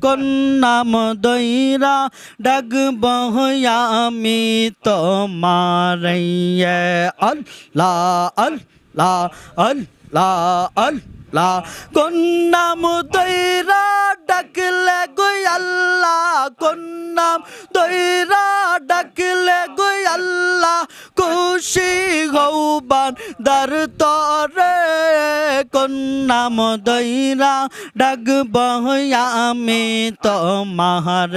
কোন নাম দইরা ডাকব আমি তোমার আল্লাহ আল্লাহ আল্লাহ আল্লাহ। কোন নাম দইরা ডাকলে গো আল্লাহ কোন নাম দইরা ডাকলে গই আল্লাহ, খুশি হৌবান দার তরে। কোন নাম দইরা ডাকব আমি তোমার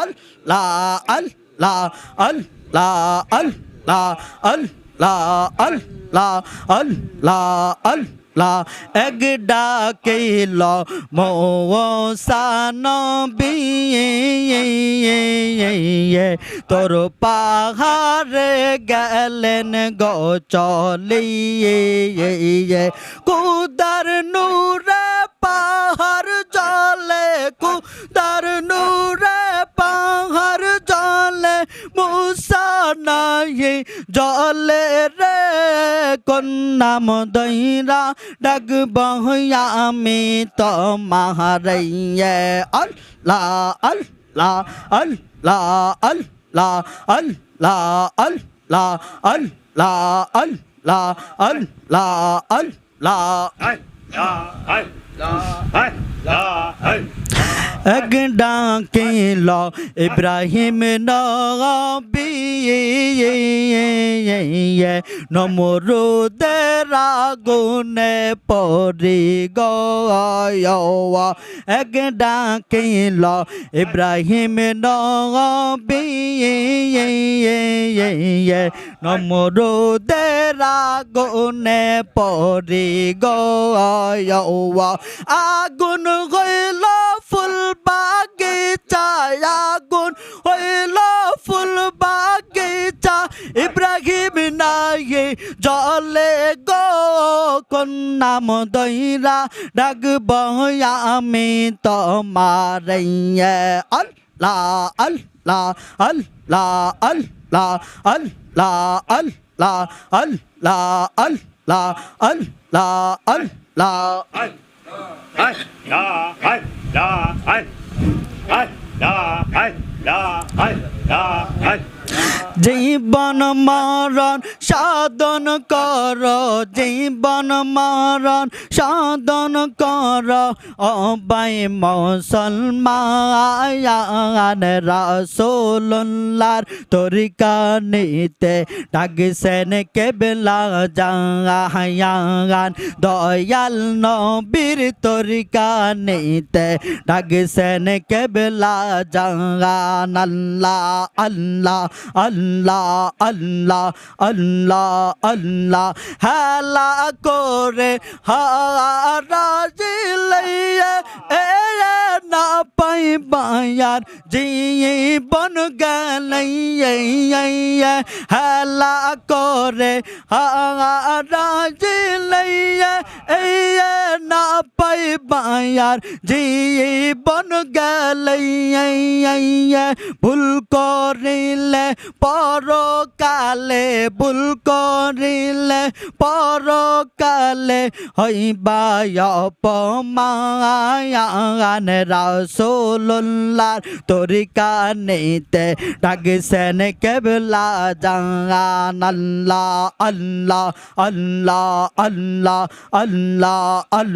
আল্লাহ আল্লাহ আল্লাহ আল্লাহ আল্লাহ আল্লাহ আল্লাহ আল্লাহ। এক ডাকে ল বিয়ে তোর পাহাড়ে গেলেন গো চলিয়ে কুদার নূরে জলে রে কোন নাম দইরা ডাকব আমি তো মাহারাইয়ে আল্লাহ আল্লাহ আল্লাহ আল্লাহ আল্লাহ আল্লাহ আল্লাহ আল্লাহ আল্লাহ আল্লাহ এক ডাকিল ইব্রাহিম নবী নমরুদের আগুনে পরি গয়া এক ডাকিল ইব্রাহিম নবী নমরুদের আগুনে পরি গয়া আগুন হইল ফুল Kim bên ai cho lệ có con nam đây ra đã cứ bỏ ya mi to mà rình ấn là ấn là ấn là ấn là ấn là ấn là ấn là ấn là ấn là ấn là ấn Hey, la, hey, la, hey. Hey, la, hey, la, hey, la, hey. জীবন মরণ, সাধন কর। জীবন মরণ, সাধন কর। অবাই মুসলমান রাসোল্লার তরিকা নিতে ডাকছেন কেবলা জাহায়ান। দয়াল নবীর তরিকা নিতে ডাকছেন কেবলা জাহান আল্লাহ আল্লাহ আল্লাহ। আল্লাহ আল্লাহ আল্লাহ হেলা করে হারাজি লইয়া এ না পাই বায়ার জীবন গলাইয়া হেলা করে হারাজি লইয়া না পাই বায়ার জীবন গলাইয়া ভুল করিলে পরকালে ভুল করিলে পরকালে হইবা অপমান রাসোল্লার তরিকা নিতে ডাকছেন কেবলা জান আল্লাহ আল্লাহ আল্লাহ আল্লাহ আল্লাহ আল্লাহ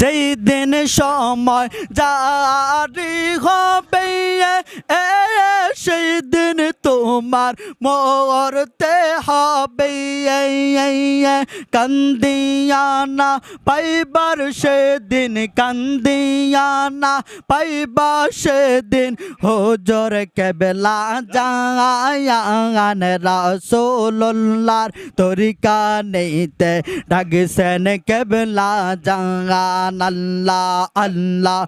যেই দিন সময় জারি হবে সেই দিন তোমার মরতে হবে। কান্দিয়ানা পাইবার সেদিন, কান্দিয়ানা পাইবা সেদিন, হোজর কেবলা জায়ান রাসোল্লার তরিকা নেইতে ডাকছেন কেবলা জান আল্লাহ আল্লাহ